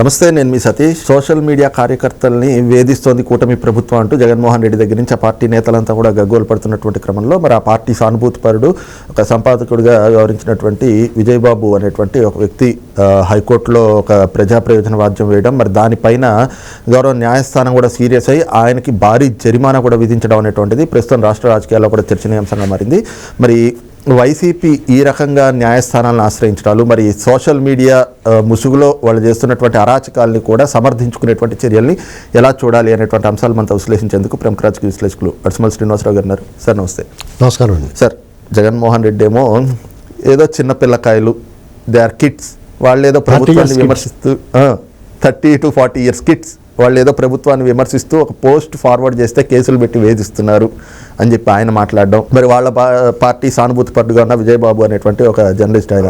నమస్తే నేను మీ Satish. Social media కార్యకర్తల్ని వేధిస్తోంది కూటమి ప్రభుత్వం అంటూ జగన్మోహన్ రెడ్డి దగ్గర నుంచి ఆ పార్టీ నేతలంతా కూడా గగ్గోలు పడుతున్నటువంటి క్రమంలో మరి ఆ పార్టీ సానుభూతిపరుడు ఒక సంపాదకుడిగా వ్యవహరించినటువంటి విజయబాబు అనేటువంటి ఒక వ్యక్తి హైకోర్టులో ఒక ప్రజా ప్రయోజన వాద్యం వేయడం మరి దానిపైన గౌరవ న్యాయస్థానం కూడా సీరియస్ అయ్యి ఆయనకి భారీ జరిమానా కూడా విధించడం అనేటువంటిది ప్రస్తుతం రాష్ట్ర రాజకీయాల్లో కూడా చర్చనీయాంశంగా మారింది. మరి వైసీపీ ఈ రకంగా న్యాయస్థానాలను ఆశ్రయించడాలు మరి సోషల్ మీడియా ముసుగులో వాళ్ళు చేస్తున్నటువంటి అరాచకాల్ని కూడా సమర్థించుకునేటువంటి చర్యల్ని ఎలా చూడాలి అనేటువంటి అంశాలు మనతో విశ్లేషించేందుకు ప్రముఖ రాజకీయ విశ్లేషకులు అడిసిమల్ శ్రీనివాసరావు గారు సార్ నమస్తే. నమస్కారం అండి. సార్ జగన్మోహన్ రెడ్డి ఏమో ఏదో చిన్న పిల్లకాయలు దే ఆర్ కిడ్స్ వాళ్ళు ఏదో ప్రభుత్వాన్ని. విమర్శిస్తూ thirty to forty years kids వాళ్ళు ఏదో ప్రభుత్వాన్ని విమర్శిస్తూ ఒక పోస్ట్ ఫార్వర్డ్ చేస్తే కేసులు పెట్టి వేధిస్తున్నారు అని చెప్పి ఆయన మాట్లాడడం. మరి వాళ్ళ పా- పార్టీ సానుభూతి పట్టుగా ఉన్న విజయబాబు అనేటువంటి ఒక జర్నలిస్ట్ ఆయన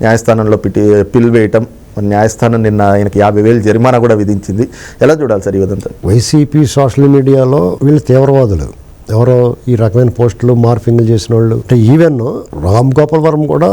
న్యాయస్థానంలో పిటి పిల్ వేయటం మరి న్యాయస్థానం నిన్న ఆయనకి యాభై వేలు జరిమానా కూడా విధించింది. ఎలా చూడాలి సార్ ఈ వైసీపీ సోషల్ మీడియాలో వీళ్ళు తీవ్రవాదులు. ఎవరో ఈ రకమైన పోస్టులు మార్ఫింగ్లు చేసిన వాళ్ళు అంటే ఈవెన్ రామ్ గోపాల్ వరం కూడా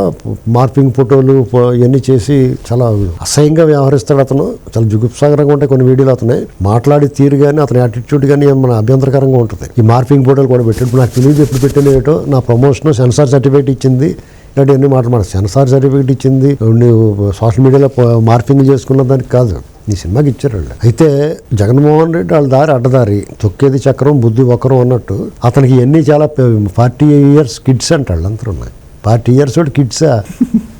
మార్ఫింగ్ ఫోటోలు ఇవన్నీ చేసి చాలా అసహ్యంగా వ్యవహరిస్తాడు అతను. చాలా జుగుప్సాగరంగా ఉంటాయి కొన్ని వీడియోలు అతనే. మాట్లాడి తీరు కానీ అతని యాటిట్యూడ్ కానీ మన అభ్యంతరకరంగా ఉంటుంది. ఈ మార్ఫింగ్ ఫోటోలు కూడా పెట్టాడు. నాకు తెలియదు ఎప్పుడు పెట్టిన ఏటో. నా ప్రమోషన్ సెన్సార్ సర్టిఫికేట్ ఇచ్చింది. ఇలాంటి అన్ని మాట మన సెన్సార్ సర్టిఫికేట్ ఇచ్చింది. నువ్వు సోషల్ మీడియాలో మార్ఫింగ్ చేసుకున్న దానికి కాదు. నీ సినిమాకి ఇచ్చారు వాళ్ళు. అయితే జగన్మోహన్ రెడ్డి వాళ్ళ దారి అడ్డదారి తొక్కేది చక్రం బుద్ధి ఒకరం అన్నట్టు అతనికి ఇవన్నీ చాలా ఫార్టీ ఇయర్స్ కిడ్స్ అంట వాళ్ళందరూ ఉన్నాయి. ఫార్టీ ఇయర్స్ తోటి కిడ్సా?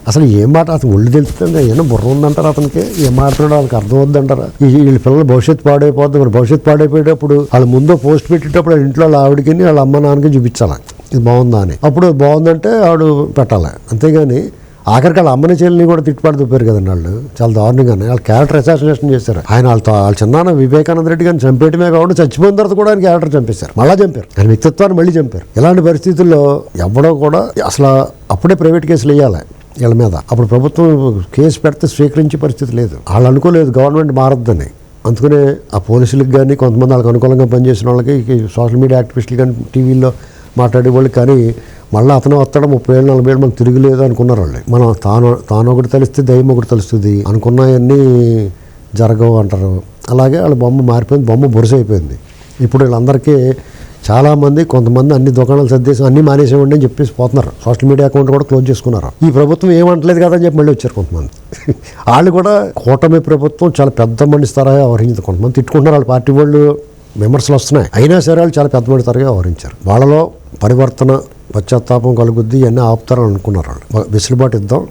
అసలు ఏం మాట? అతను ఒళ్ళు తెలుస్తుంది ఏమైనా బుర్ర ఉందంటారా అతనికి? ఏం మాట్లాడో వాళ్ళకి అర్థం అవుద్దంటారా ఈ వీళ్ళ పిల్లల భవిష్యత్తు పాడైపోద్ది. మరి భవిష్యత్తు పాడైపోయేటప్పుడు వాళ్ళ ముందు పోస్ట్ పెట్టేటప్పుడు వాళ్ళ ఇంట్లో వాళ్ళ ఆవిడకి వాళ్ళ అమ్మ నాన్నకి చూపించాలి? ఇది బాగుందా అని. అప్పుడు బాగుందంటే ఆవిడ పెట్టాలి? అంతేగాని ఆఖరికి వాళ్ళ అమ్మని చెల్లిని కూడా తిట్టుపాటు చూపారు కదండి వాళ్ళు. చాలా దారుణంగానే. వాళ్ళు క్యారెక్టర్ అసాసినేషన్ చేశారు. ఆయన వాళ్ళతో వాళ్ళ చిన్నాన్న వివేకానంద రెడ్డి గారిని చంపేయటమే కాకుండా చచ్చిపోయిన తర్వాత కూడా ఆయన క్యారెక్టర్ చంపేశారు. మళ్ళా చంపారు. ఆయన వ్యక్తిత్వాన్ని మళ్ళీ చంపారు. ఇలాంటి పరిస్థితుల్లో ఎవడో కూడా అసలు అప్పుడే ప్రైవేట్ కేసులు వేయాలి వీళ్ళ మీద. అప్పుడు ప్రభుత్వం కేసు పెడితే స్వీకరించే పరిస్థితి లేదు. వాళ్ళు అనుకోలేదు గవర్నమెంట్ మారద్దని. అందుకనే ఆ పోలీసులకు కానీ కొంతమంది వాళ్ళకి అనుకూలంగా పనిచేసిన వాళ్ళకి సోషల్ మీడియా యాక్టివిస్టులు కానీ టీవీల్లో మాట్లాడే వాళ్ళు కానీ మళ్ళీ అతను వస్తాడు ముప్పై ఏళ్ళు నలభై ఏళ్ళు మనకు తిరిగిలేదు అనుకున్నారు వాళ్ళు. మనం తాను తాను ఒకటి తెలిస్తే దయ్యం ఒకటి తెలుస్తుంది అనుకున్నాయన్నీ జరగవు అంటారు. అలాగే వాళ్ళ బొమ్మ మారిపోయింది బొమ్మ బురస అయిపోయింది. ఇప్పుడు వీళ్ళందరికీ చాలామంది కొంతమంది అన్ని దుకాణాలు సర్దేసి అన్ని మానేసేవండి అని చెప్పేసి పోతున్నారు. సోషల్ మీడియా అకౌంట్ కూడా క్లోజ్ చేసుకున్నారు. ఈ ప్రభుత్వం ఏమంటలేదు కదా అని చెప్పి మళ్ళీ వచ్చారు కొంతమంది. వాళ్ళు కూడా కూటమి ప్రభుత్వం చాలా పెద్ద మనిషి తరహా వ్యవహరించింది. కొంతమంది తిట్టుకుంటున్నారు వాళ్ళ పార్టీ వాళ్ళు విమర్శలు వస్తున్నాయి. అయినా సరే వాళ్ళు చాలా పెద్ద మనిషి తరగా వ్యవహరించారు. వాళ్ళలో పరివర్తన పశ్చాత్తాపం కలుగుద్ది ఇవన్నీ ఆపుతారని అనుకున్నారు వాళ్ళు. వెసులుబాటు ఇద్దాం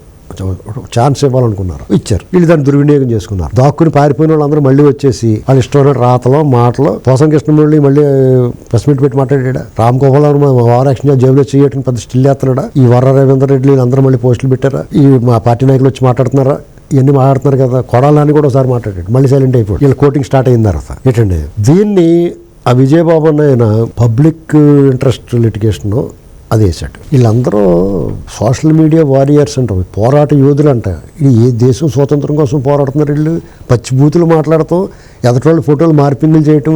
ఛాన్స్ ఇవ్వాలనుకున్నారు. ఇచ్చారు. వీళ్ళు దాన్ని దుర్వినియోగం చేసుకున్నారు. దాక్కుని పారిపోయిన వాళ్ళందరూ మళ్ళీ వచ్చేసి వాళ్ళ ఇష్టమైన రాతలో మాటలో పోసం కృష్ణమురళి మళ్ళీ ప్రెస్ మీట్ పెట్టి మాట్లాడా రామ్ గోపాల్ వర్మ ఓవర్ యాక్షన్ జేబులో చేయటం పెద్ద స్టిల్ చేస్తున్నాడా? ఈ వర రవీందర్ రెడ్డి వీళ్ళందరూ మళ్ళీ పోస్టులు పెట్టారా? ఈ మా పార్టీ నాయకులు వచ్చి మాట్లాడుతున్నారా? ఇవన్నీ మాట్లాడుతున్నారు కదా కొడాలని కూడా ఒకసారి మాట్లాడాడు. మళ్ళీ సైలెంట్ అయిపోయాడు. వీళ్ళ కోటింగ్ స్టార్ట్ అయిన తర్వాత. ఏంటండి? దీన్ని ఆ విజయబాబు అన్న ఆయన పబ్లిక్ ఇంట్రెస్ట్ లిటిగేషన్ అది వేశాడు. వీళ్ళందరూ సోషల్ మీడియా వారియర్స్ అంటారు. పోరాట యోధులు అంట ఇది ఏ దేశం స్వాతంత్రం కోసం పోరాడుతున్నారు వీళ్ళు. పచ్చిబూతులు మాట్లాడతాం ఎదటోళ్ళు ఫోటోలు మార్పింగ్లు చేయటం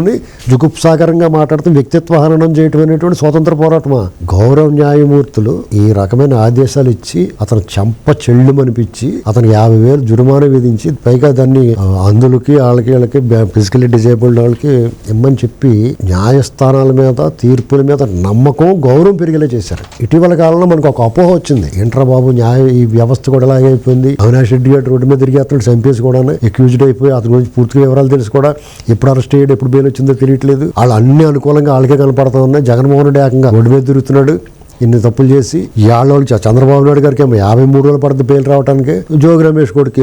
జుగుప్సాగరంగా మాట్లాడతాం వ్యక్తిత్వ హననం చేయటం అనేటువంటి స్వాతంత్ర పోరాటమా? గౌరవ న్యాయమూర్తులు ఈ రకమైన ఆదేశాలు ఇచ్చి అతను చెంప చెల్లుమనిపించి అతను యాభై వేలు జురుమానా విధించి పైగా దాన్ని అందులకి వాళ్ళకి వాళ్ళకి ఫిజికలీ డిజేబుల్డ్ వాళ్ళకి ఇమ్మని చెప్పి న్యాయస్థానాల మీద తీర్పుల మీద నమ్మకం గౌరవం పెరిగేలా చేశారు ఇటీవల కాలంలో మనకు ఒక అపోహ వచ్చింది. ఏంట్రా బాబు న్యాయ ఈ వ్యవస్థ కూడా ఇలాగే అయిపోయింది. అవినాష్ రెడ్డి గారు రోడ్డు మీద తిరిగి అతను చంపేసి కూడా ఎక్యూజ్డ్ అయిపోయి అతని గురించి పూర్తిగా వివరాలు తెలుసు కూడా ఎప్పుడు అరెస్ట్ అయ్యాడు ఎప్పుడు బెయిల్ వచ్చిందో తెలియట్లేదు. వాళ్ళు అన్ని అనుకూలంగా వాళ్ళకే కనపడతా ఉన్నాయి. జగన్మోహన్ రెడ్డి ఏకంగా రోడ్డు మీద తిరుగుతున్నాడు. ఇన్ని తప్పులు చేసి వాళ్ళకి చంద్రబాబు నాయుడు గారికి ఏమో యాభై మూడు రోజులు పడుతుంది బెయిల్ రావడానికి జోగి రమేష్ కొడుకు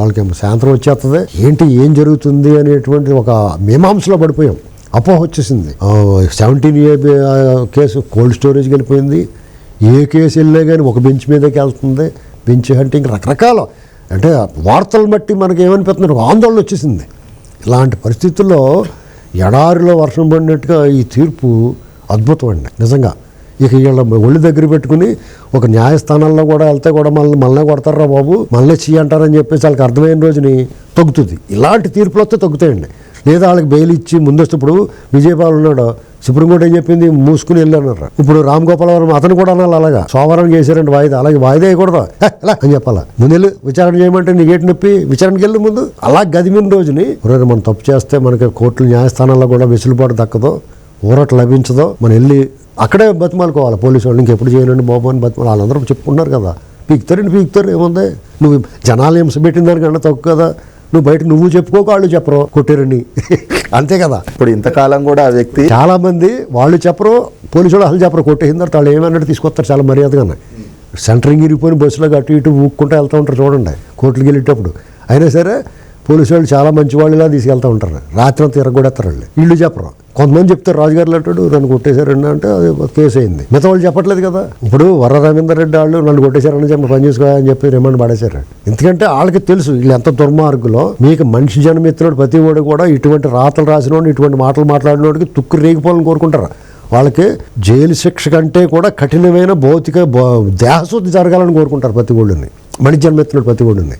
వాళ్ళకేమో సాయంత్రం వచ్చేస్తుంది ఏంటి ఏం జరుగుతుంది అనేటువంటి ఒక మీమాంసలో పడిపోయాం. అపోహ వచ్చేసింది. సెవెంటీన్ ఏ కేసు కోల్డ్ స్టోరేజ్కి వెళ్ళిపోయింది. ఏ కేసు వెళ్ళినా కానీ ఒక బెంచ్ మీదకి వెళ్తుంది. బెంచ్ అంటే ఇంకా రకరకాల అంటే వార్తలు బట్టి మనకి ఏమనిపిస్తుంది ఆందోళన వచ్చేసింది. ఇలాంటి పరిస్థితుల్లో ఎడారిలో వర్షం పడినట్టుగా ఈ తీర్పు అద్భుతం అండి నిజంగా. ఇక వీళ్ళ ఒళ్ళు దగ్గర పెట్టుకుని ఒక న్యాయస్థానాల్లో కూడా వెళ్తే కూడా మళ్ళీ మళ్ళీ కొడతారా బాబు. మళ్ళీ చెయ్యంటారని చెప్పేసి వాళ్ళకి అర్థమైన రోజుని తగ్గుతుంది ఇలాంటి తీర్పులు వస్తే తగ్గుతాయండి లేదా వాళ్ళకి బెయిల్ ఇచ్చి ముందస్తు ఇప్పుడు విజయపాల్ ఉన్నాడు. సుప్రీంకోర్టు ఏం చెప్పింది? మూసుకుని వెళ్ళన్నారు ఇప్పుడు రామ్ గోపాలవరం అతను కూడా అనాలి అలాగా. సోమవారం చేశారంటే వాయిదా. అలాగే వాయిదా వేయకూడదు? హే, ఎలా అని చెప్పాలా. ముందు వెళ్ళి విచారణ చేయమంటే నీకు నొప్పి విచారణకి వెళ్ళి ముందు. అలా గదిమిన రోజుని. మనం తప్పు చేస్తే మనకి కోర్టులు న్యాయస్థానాల్లో కూడా వెసులుబాటు దక్కదో ఊరట లభించదో మనం వెళ్ళి అక్కడే బతిమాలుకోవాలి. పోలీసు వాళ్ళు ఇంకెప్పుడు చేయనండి బాబు అని బతిమాలి. వాళ్ళందరూ చెప్పుకున్నారు కదా. పీకుతారండి పీకుతారు? ఏముంది? నువ్వు జనాలు హింస పెట్టిన దానికన్నా తక్కువ కదా. నువ్వు బయట నువ్వు చెప్పుకోక వాళ్ళు చెప్పరు. కొట్టారని అంతే కదా. ఇప్పుడు ఇంతకాలం కూడా ఆ వ్యక్తి చాలా మంది వాళ్ళు చెప్పరు పోలీసు వాళ్ళు అసలు చెప్పరు. కొట్టేసిన తర్వాత వాళ్ళు ఏమన్నట్టు తీసుకొస్తారు చాలా మర్యాదగా సెంటరింగ్ ఇరిగిపోయిన బస్సులో అటు ఇటు ఊక్కుంటూ వెళ్తూ ఉంటారు చూడండి. కోర్టుకి వెళ్ళేటప్పుడు. అయినా సరే పోలీసు వాళ్ళు చాలా మంచి వాళ్ళులా తీసుకెళ్తూ ఉంటారు. రాత్రి అంతా తిరగొడేస్తారు వాళ్ళు. వీళ్ళు చెప్పరు. కొంతమంది చెప్తారు రాజుగారు అంటాడు నన్ను కొట్టేశారండి అంటే అది కేసు అయింది. మిగతా వాళ్ళు చెప్పట్లేదు కదా. ఇప్పుడు వర రవీందర్ రెడ్డి వాళ్ళు నన్ను కొట్టేశారని చెప్పి పని చేసుకో అని చెప్పి రిమాండ్ పడేశారు. ఎందుకంటే వాళ్ళకి తెలుసు వీళ్ళు ఎంత దుర్మార్గులో. మీకు మనిషి జన్మిత్రుడు ప్రతి వాడు కూడా ఇటువంటి రాతలు రాసిన ఇటువంటి మాటలు మాట్లాడినోడికి తుక్కు రేగిపోవాలని కోరుకుంటారు. వాళ్ళకి జైలు శిక్ష కంటే కూడా కఠినమైన భౌతిక దేహశుద్ధి జరగాలని కోరుకుంటారు ప్రతి ఒళ్ళుని మనిషి జన్మ ప్రతి ఒళ్ళుని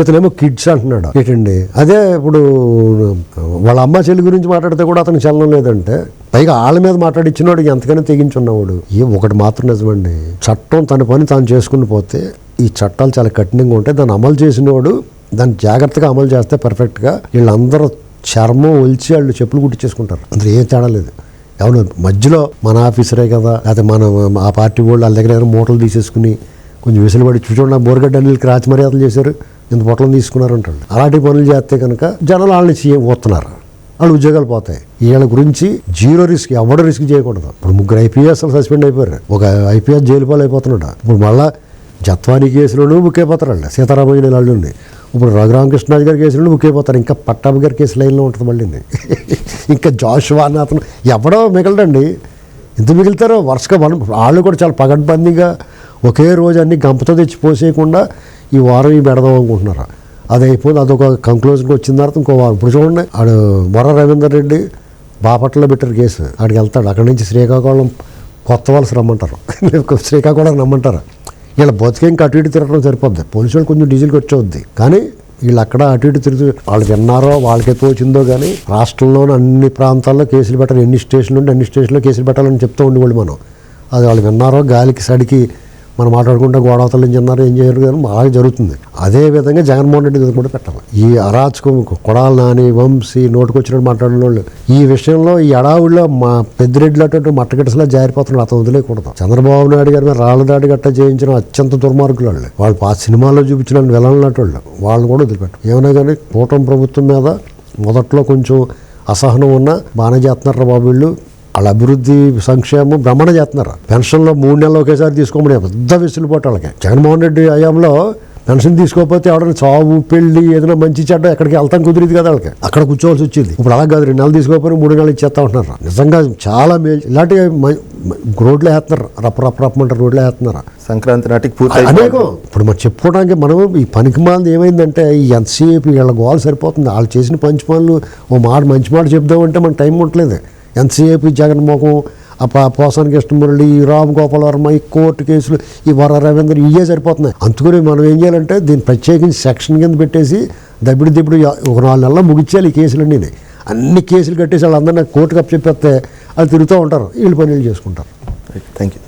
ఇతనేమో కిడ్స్ అంటున్నాడు. ఏంటండి? అదే ఇప్పుడు వాళ్ళ అమ్మ చెల్లి గురించి మాట్లాడితే కూడా అతనికి చలనం లేదంటే పైగా వాళ్ళ మీద మాట్లాడిచ్చినోడు ఎంతకైనా తెగించున్నవాడు. ఏ ఒకటి మాత్రం నిజమండి. చట్టం తన పని తాను చేసుకుని పోతే ఈ చట్టాలు చాలా కఠినంగా ఉంటాయి. దాన్ని అమలు చేసినవాడు దాన్ని జాగ్రత్తగా అమలు చేస్తే పర్ఫెక్ట్గా వీళ్ళందరూ చర్మం ఒలిచి వాళ్ళు చెప్పులు కుట్టించేసుకుంటారు. అందులో ఏం తేడా లేదు. అవును మధ్యలో మన ఆఫీసరే కదా లేకపోతే మన ఆ పార్టీ వాళ్ళు వాళ్ళ దగ్గర ఏదైనా మూటలు తీసేసుకుని కొంచెం విసులుబడి చూడండి బోరగడ్డ అనిల్కి రాచి మర్యాదలు చేశారు. ఇంత పొట్లం తీసుకున్నారంటాడు అలాంటి పనులు చేస్తే కనుక జనాలు వాళ్ళని చేయ పోతున్నారు. వాళ్ళు ఉద్యోగాలు పోతాయి. వీళ్ళ గురించి జీరో రిస్క్ ఎవడ రిస్క్ చేయకూడదు. ఇప్పుడు ముగ్గురు ఐపీఎస్ సస్పెండ్ అయిపోయారు. ఒక ఐపీఎస్ జైలు పాలు అయిపోతున్నాడు. ఇప్పుడు మళ్ళా జత్వానీ కేసులోనూ బుక్ అయిపోతారు వాళ్ళు సీతారామయ్య వాళ్ళు ఇప్పుడు రఘురామకృష్ణరాజు గారి కేసులో బుక్ అయిపోతారు ఇంకా పట్టాభి గారి కేసు లైన్లో ఉంటుంది మళ్ళీ ఇంకా జాషువా అని అతను ఎవడో మిగలడండి. ఎంత మిగులుతారో? వరుసగా మనం వాళ్ళు కూడా చాలా పగడ్బందీగా ఒకే రోజు అన్ని గంపతో తెచ్చి పోసేయకుండా ఈ వారం ఈ పెడదాం అనుకుంటున్నారు? అది అయిపోయింది. అదొక కంక్లూజన్కి వచ్చిన తర్వాత ఇంకో వారం. ఇప్పుడు చూడండి ఆడు బొర్ర రవీందర్ రెడ్డి బాపట్లలో పెట్టారు కేసు. ఆడికి వెళ్తాడు. అక్కడి నుంచి శ్రీకాకుళం కొత్త వలస రమ్మంటారు. శ్రీకాకుళం రమ్మంటారు. వీళ్ళ బతికేం ఇంకా అటు ఇటు తిరగడం సరిపోద్ది. పోలీసు వాళ్ళు కొంచెం డీజిల్ ఖర్చు కానీ వీళ్ళు అక్కడ అటు ఇటు తిరుగుతూ వాళ్ళు విన్నారో వాళ్ళకి తోచిందో కానీ రాష్ట్రంలోని అన్ని ప్రాంతాల్లో కేసులు పెట్టాలి. ఎన్ని స్టేషన్లు ఉంటే అన్ని స్టేషన్లో కేసులు పెట్టాలని చెప్తూ ఉండేవాళ్ళు మనం. అది వాళ్ళు విన్నారో గాలికి సడికి మనం మాట్లాడుకుంటే గోడవతలు ఏం చిన్నారు ఏం చేయరు కానీ అలాగే జరుగుతుంది. అదే విధంగా జగన్మోహన్ రెడ్డి దగ్గర కూడా పెట్టాలి. ఈ అరాచకం కొడాల నాని వంశీ నోటుకొచ్చినట్టు మాట్లాడిన వాళ్ళు ఈ విషయంలో ఈ అడావుల్లో మా పెద్దిరెడ్డిలో అటువంటి మట్టగట్టసలా జారిపోతున్నాడు అతను వదిలేయకూడదు. చంద్రబాబు నాయుడు గారి మీద రాళ్ళ దాడి గట్ట చేయించిన అత్యంత దుర్మార్గులు వాళ్ళు. వాళ్ళు ఆ సినిమాల్లో చూపించిన వెళ్ళనట్టు వాళ్ళు. కూడా వదిలిపెట్టు ఏమైనా కానీ కూటమి ప్రభుత్వం మీద మొదట్లో కొంచెం అసహనం ఉన్న బాగానే చేస్తున్నారు బాబు వీళ్ళు? వాళ్ళ అభివృద్ధి సంక్షేమం బ్రహ్మణ చేస్తున్నారు. పెన్షన్లో మూడు నెలలు ఒకేసారి తీసుకోమని పెద్ద వెసులుబాటు వాళ్ళకి. జగన్మోహన్ రెడ్డి హయాంలో పెన్షన్ తీసుకోకపోతే ఎవరైనా చావు పెళ్ళి ఏదైనా మంచి చెడ్డ ఎక్కడికి వెళ్తాం కుదిరింది కదా వాళ్ళకి. అక్కడ కూర్చోవాల్సి వచ్చింది. ఇప్పుడు అలా కాదు రెండు నెలలు తీసుకోకపోయినా మూడు నెలలు ఇచ్చేస్తా ఉంటున్నారు. నిజంగా చాలా మేలు. ఇలాంటి రోడ్లు వేస్తున్నారు. రప్ప రప్ప రప్పమంటారు రోడ్లు వేస్తున్నారు. సంక్రాంతి నాటికి పూర్తి అనేకం. ఇప్పుడు మనం చెప్పుకోవడానికి మనం ఈ పనికి మాలది ఏమైందంటే ఈ ఎంతసేపు వీళ్ళ గోల్ సరిపోతుంది. వాళ్ళు చేసిన పంచి పనులు ఓ మాట మంచి మాట చెప్దామంటే మన టైం ఉండట్లేదు. ఎంతసేపు జగన్మోహన్ ఆ పోసాని కృష్ణమురళి ఈ రామ్ గోపాల్ వర్మ ఈ కోర్టు కేసులు ఈ వర రవీంద్ర ఇవే సరిపోతున్నాయి. అందుకని మనం ఏం చేయాలంటే దీన్ని ప్రత్యేకించి సెక్షన్ కింద పెట్టేసి దబ్బిడి దిబ్బిడి ఒక నాలుగు నెలలు ముగించాలి ఈ కేసులన్నీ. అన్ని కేసులు కట్టేసి వాళ్ళందరినీ కోర్టుకు అప్పచెప్పేస్తే వాళ్ళు తిరుగుతూ ఉంటారు వీళ్ళు పనులు చేసుకుంటారు. Thank you